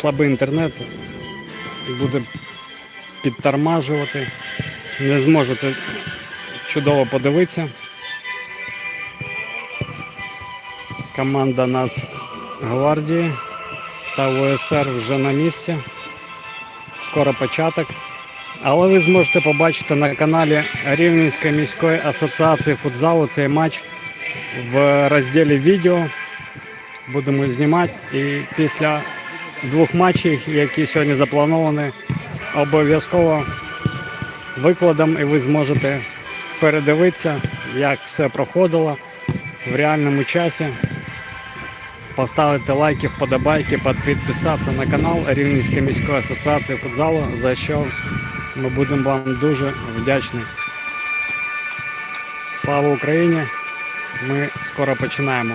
слабий інтернет буде підтормажувати. Не зможете чудово подивитися. Команда Нацгвардії та УСР вже на місці. Скоро початок. Але ви зможете побачити на каналі Рівненської міської асоціації футзалу цей матч в розділі відео. Будемо знімати. І після двох матчів, які сьогодні заплановані, обов'язково викладом і ви зможете передивитися, як все проходило в реальному часі. Поставити лайки, вподобайки, підписатися на канал Рівненської міської асоціації футзалу, за що ми будемо вам дуже вдячні. Слава Україні! Ми скоро починаємо.